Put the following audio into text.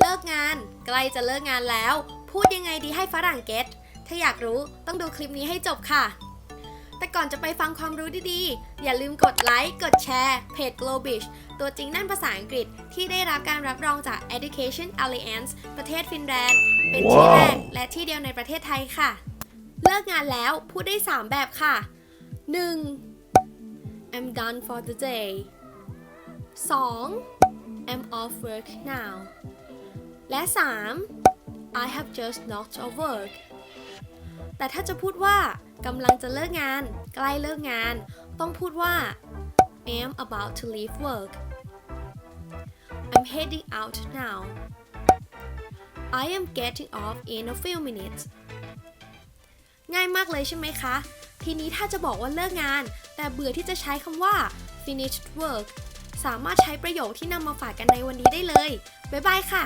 เลิกงาน ใกล้จะเลิกงานแล้ว พูดยังไงดีให้ฝรั่งเก็ตถ้าอยากรู้ต้องดูคลิปนี้ให้จบค่ะ แต่ก่อนจะไปฟังความรู้ดีๆ อย่าลืมกดไลค์กดแชร์เพจ Globish ตัวจริงนั่นภาษาอังกฤษที่ได้รับการรับรองจาก Education Alliance ประเทศฟินแลนด์ เป็นที่แรกและที่เดียวในประเทศไทยค่ะ เลิกงานแล้วพูดได้ 3 แบบค่ะ 1. I'm done for the day 2. I'm off work now และ 3. I have just knocked off work แต่ถ้าจะพูดว่ากำลังจะเลิกงาน ใกล้เลิกงาน ต้องพูดว่า am about to leave work I'm heading out now I am getting off in a few minutes ง่ายมากเลยใช่ไหมคะ ทีนี้ถ้าจะบอกว่าเลิกงาน แต่เบื่อที่จะใช้คำว่า finished work สามารถใช้ประโยคที่นำมาฝากกันในวันนี้ได้เลย บ๊ายบายค่ะ